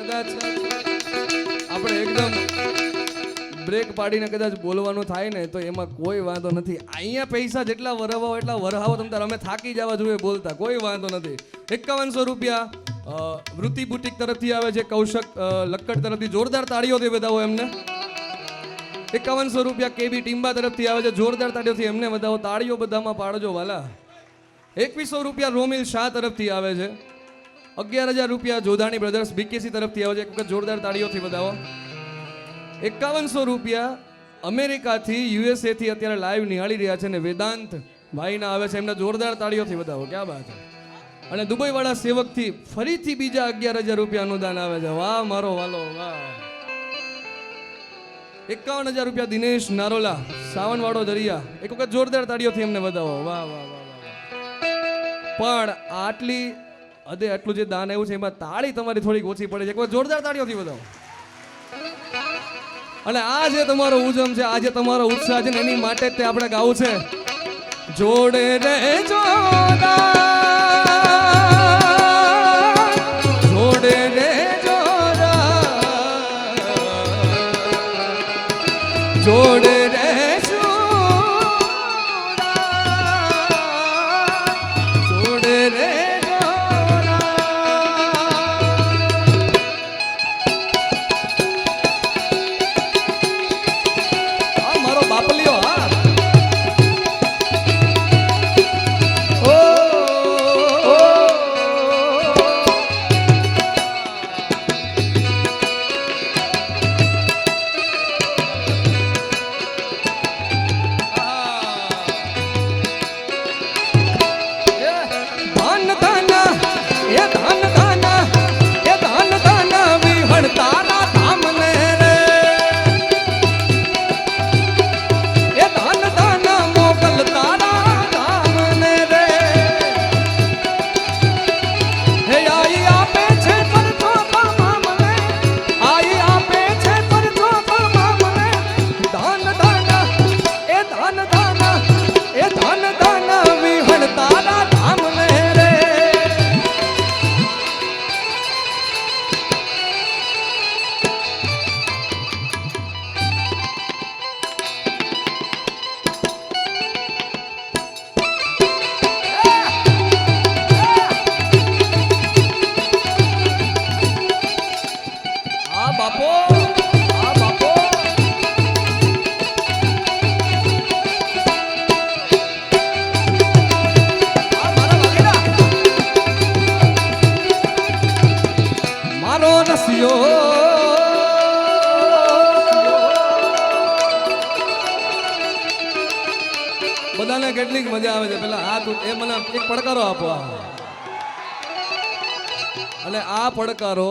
કદાચ આપણે એકદમ બ્રેક પાડીને કદાચ બોલવાનું થાય ને, તો એમાં કોઈ વાંધો નથી. અહીંયા પૈસા જેટલા વરહાવો એટલા વરાવો તમે તાર અમે થાકી જવા જોઈએ બોલતા. કોઈ વાંધો નથી. એકાવનસો રૂપિયા વૃત્તિ બુટિક તરફથી આવે છે, કૌશક લક્કડ તરફથી. જોરદાર તાળીઓથી બતાવો એમને. એકાવનસો રૂપિયા કેબી ટીમ્બા તરફથી આવે છે, જોરદાર તાળીઓથી એમને બધાઓ તાળીઓ બધામાં પાડજો વાલા. એકવીસો રૂપિયા રોમિલ શાહ તરફથી આવે છે. અગિયાર હજાર રૂપિયા જોધાણી બ્રધર્સ બીકેસી તરફથી આવે એક વખત જોરદાર તાળીઓથી બતાવો એકાવનસો રૂપિયા અમેરિકાથી યુએસએથી અત્યારે લાઈવ નિહાળી રહ્યા છે ને વેદાંત ભાઈના આવે છે. એમને જોરદાર તાળીઓથી બતાવો ક્યાં બાત છે? અને દુબઈવાળા સેવકથી ફરીથી બીજા અગિયાર હજાર રૂપિયા અનુદાન આવે છે. વાહ, મારો વાલો, વાહ. એકાવન હજાર રૂપિયા દિનેશ નારોલા, સાવનવાડો દરિયા. એક વખત જોરદાર તાળીઓથી એમને વાહ વાહ વાહ વાહ. પણ આટલી હદે આટલું જે દાન આવ્યું છે, એમાં તાળી તમારી થોડીક ઓછી પડે છે. એકવાર જોરદાર તાળીઓથી બતાવો અને આ જે તમારો ઉજમ છે, આ જે તમારો ઉત્સાહ છે એની માટે જ તે આપણે ગાવું છે. જોડે રે જોડે પડકારો આપો અને આ પડકારો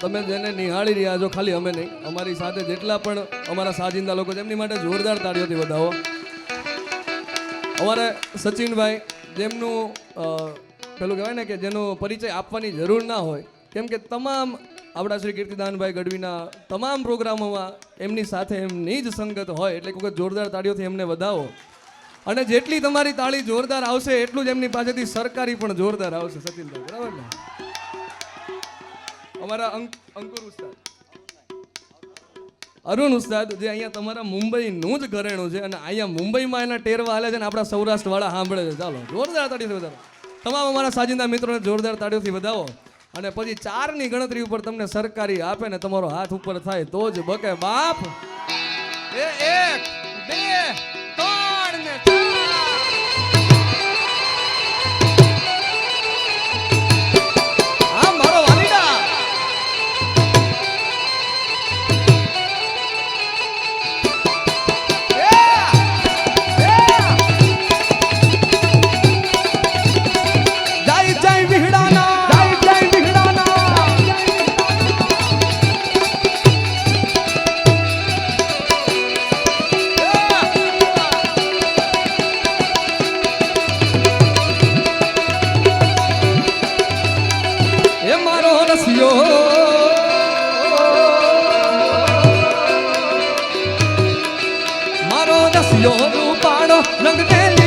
તમે જેને નિહાળી રહ્યા છો, ખાલી અમે નહીં, અમારી સાથે જેટલા પણ અમારા સાજિંદા લોકો છે, એમની માટે જોરદાર તાળીઓથી વધાવો. અમારે સચિનભાઈ, જેમનું પેલું કહેવાય ને કે જેનો પરિચય આપવાની જરૂર ના હોય, કેમ કે તમામ આપણા શ્રી કીર્તિદાનભાઈ ગઢવીના તમામ પ્રોગ્રામોમાં એમની સાથે એમની જ સંગત હોય, એટલે કોઈ જોરદાર તાળીઓથી એમને વધાવો. અને જેટલી તમારી તાળી જોરદાર આવશે, એટલું જ એમની પાસેથી સરકારી પણ જોરદાર આવશે સચિનભાઈ બરાબર ને? અમારા અંક- અંકુર ઉસ્તાદ. અરુણ ઉસ્તાદ, જે અહીંયા તમારા મુંબઈનું જ ઘરેણું છે અને અહીંયા મુંબઈમાં એના ટેરવા હાલે છે ને આપણા સૌરાષ્ટ્રવાળા સાંભળે છે. ચાલો, જોરદાર તાળીથી વધારો. તમામ અમારા સાજિંદા મિત્રોને જોરદાર તાળીઓથી વધાવો અને પછી ચારની ગણતરી ઉપર તમને સરકારી આપે ને તમારો હાથ ઉપર થાય તો જ બકે. બાપ! એ એક, બે Yeah. યો રૂપાળો રંગ મેલી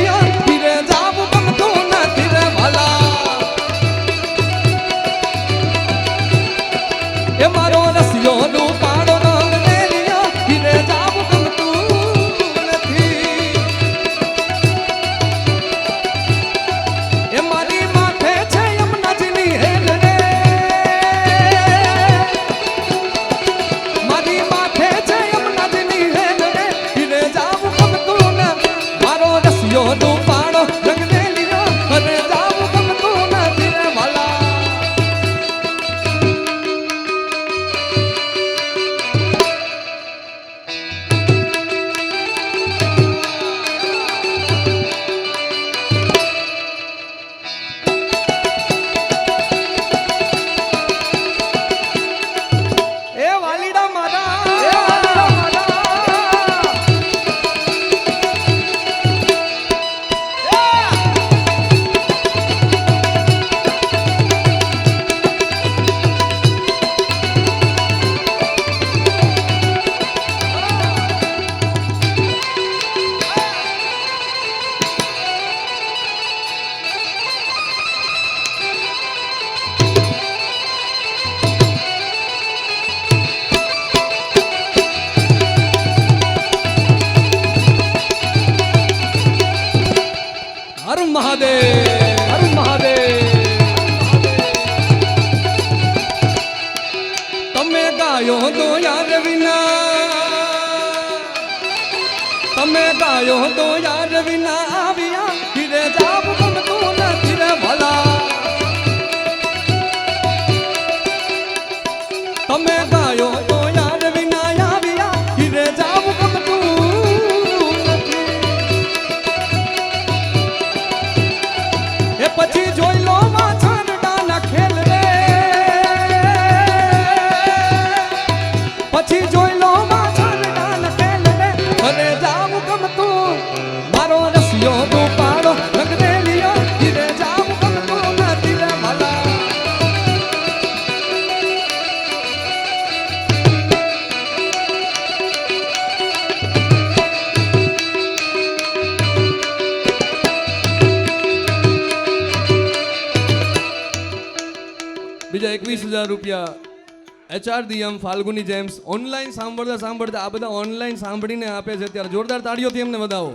હજાર રૂપિયા એચઆર દિયમ ફાલ્ગુની જેમ્સ ઓનલાઈન સાંભળતા સાંભળતા આ બધા ઓનલાઈન સાંભળીને આપે છે ત્યારે જોરદાર તાળીઓથી એમને વધાવો.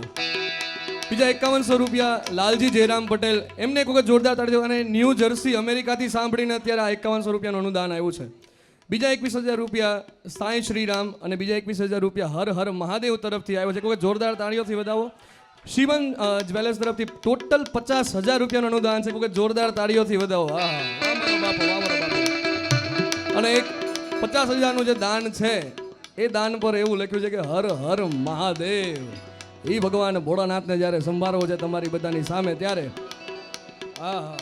બીજા એકાવનસો રૂપિયા લાલજી જયરામ પટેલ, એમને એક વખત જોરદાર તાળીઓ અને ન્યૂ જર્સી અમેરિકાથી સાંભળીને અત્યારે આ એકાવનસો રૂપિયાનું અનુદાન આવ્યું છે. બીજા એકવીસ હજાર રૂપિયા સાંઈ શ્રીરામ અને બીજા એકવીસ હજાર રૂપિયા હર હર મહાદેવ તરફથી આવ્યો છે. એક વખત જોરદાર તાળીઓથી વધાવો. શિવન જ્વેલર્સ તરફથી ટોટલ પચાસ હજાર રૂપિયાનું અનુદાન છે. એક વખત જોરદાર તાળીઓથી વધાવો. હા. અને એક પચાસ હજારનું જે દાન છે, એ દાન પર એવું લખ્યું છે કે હર હર મહાદેવ. એ ભગવાન ભોળાનાથને જ્યારે સંભાળવો છે તમારી બધાની સામે ત્યારે. હા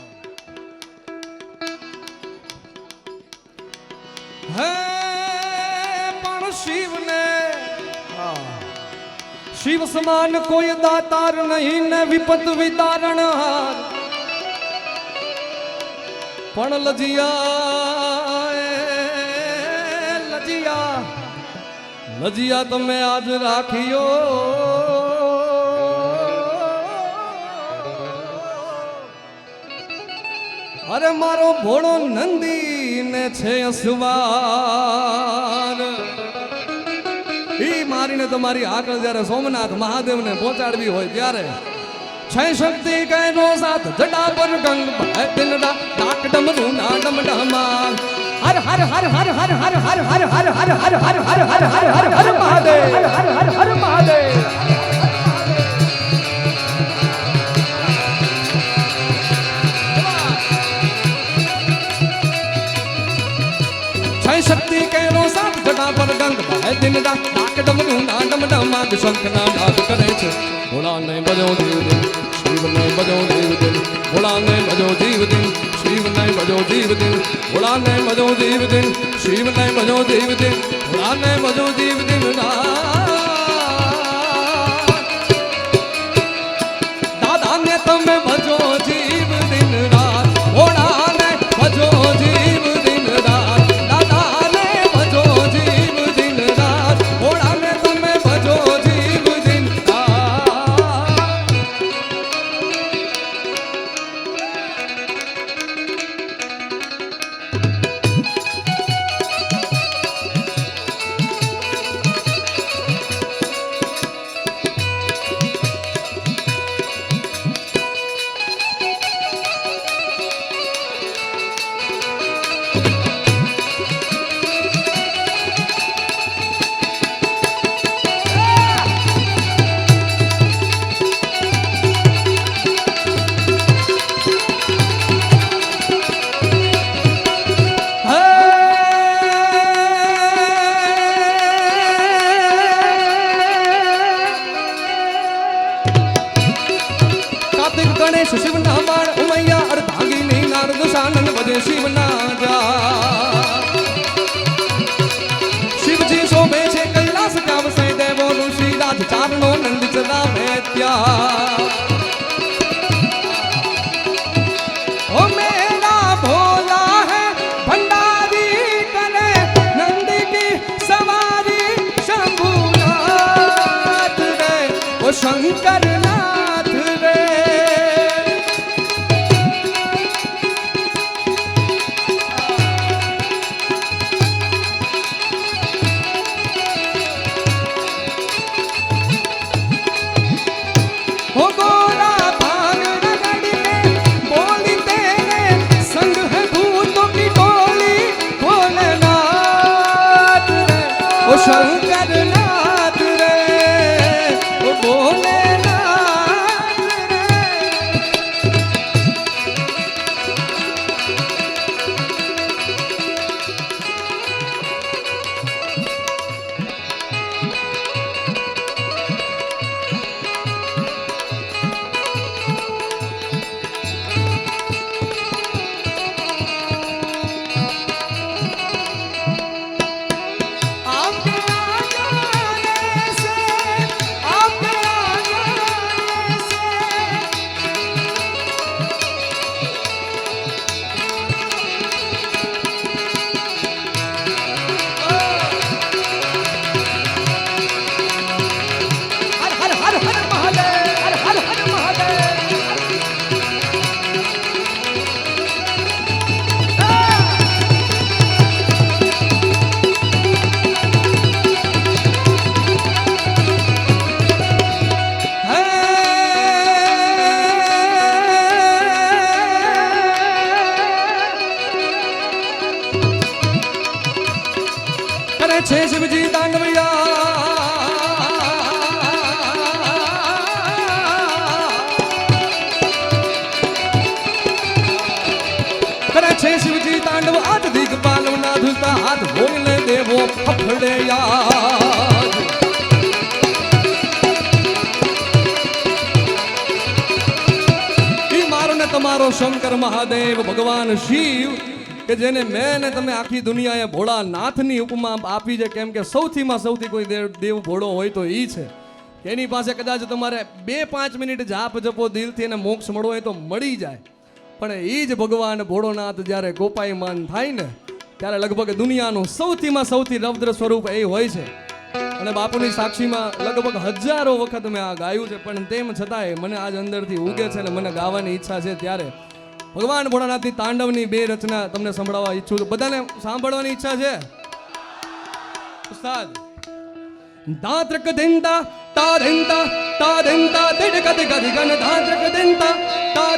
હા પણ શિવને શિવ સમાન કોઈ દાતાર નહીં ને વિપત વિતારણ હાર. પણ લજિયા લજિયા તમે આજ રાખ્યો. અરે મારો ભોળો નંદી ને છે અસવાર. ઈ મારીને તમારી આગળ જ્યારે સોમનાથ મહાદેવને પહોંચાડવી હોય ત્યારે છે શક્તિ કહેનો સાથ જડા પર ગંગ દિનડા ડાક ડમરું ના ડમ ડમા હર હર હર હર હર હર હર હર હર હર હર હર હર હર હર હર હર મહાદેવ હર હર હર હર મહાદેવ છે શક્તિ કહેનો સાથ જડા પર ગંગ કરે શિવને ભજો જીવદિન ભોળાને ભજો જીવદિન શિવને ભજો જીવદિન ભોળાને ભજો જીવદિન દાદા ને તમ see receive a છે શિવજી તાંડવ આઠ દિગપાલ ના ધુલતા હાથ ભોગલે દેવો ફફડે યાદ. ને તમારો શંકર મહાદેવ, ભગવાન શિવ, કે જેને મેં ને તમે આખી દુનિયાએ ભોળાનાથની ઉપમા આપી છે, કેમ કે સૌથીમાં સૌથી કોઈ દેવ દેવ ભોળો હોય તો એ છે. એની પાસે કદાચ તમારે બે પાંચ મિનિટ જાપ જપો દિલથી, એને મોક્ષ મળવો હોય તો મળી જાય. પણ એ જ ભગવાન ભોળોનાથ જ્યારે ગોપાયમાન થાય ને ત્યારે લગભગ દુનિયાનું સૌથીમાં સૌથી રૌદ્ર સ્વરૂપ એ હોય છે. અને બાપુની સાક્ષીમાં લગભગ હજારો વખત મેં આ ગાયું છે, પણ તેમ છતાંય મને આજ અંદરથી ઉગે છે અને મને ગાવાની ઈચ્છા છે ત્યારે ભગવાન ભોળાનાથની તાંડવની બે રચના તમને સંભળાવવા ઈચ્છું છું. બધાને સાંભળવાની ઈચ્છા છે? ઉસ્તાદ. ધાત્રક દિંતા તા ધિંતા તા દિંતા દિડક દિગ દિગન ધાત્રક દિંતા તા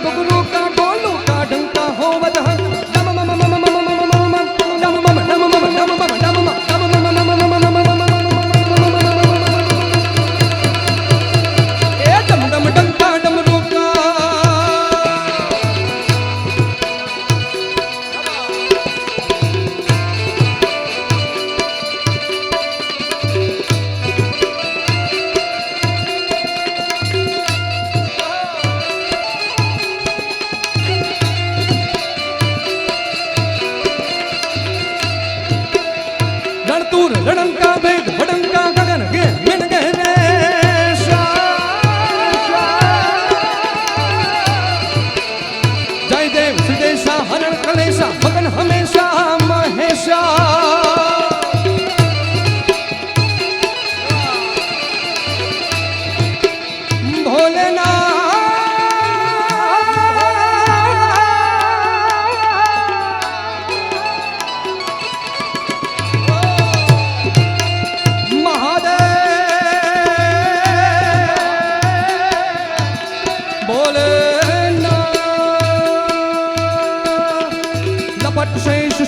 કમ કમ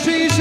আশিস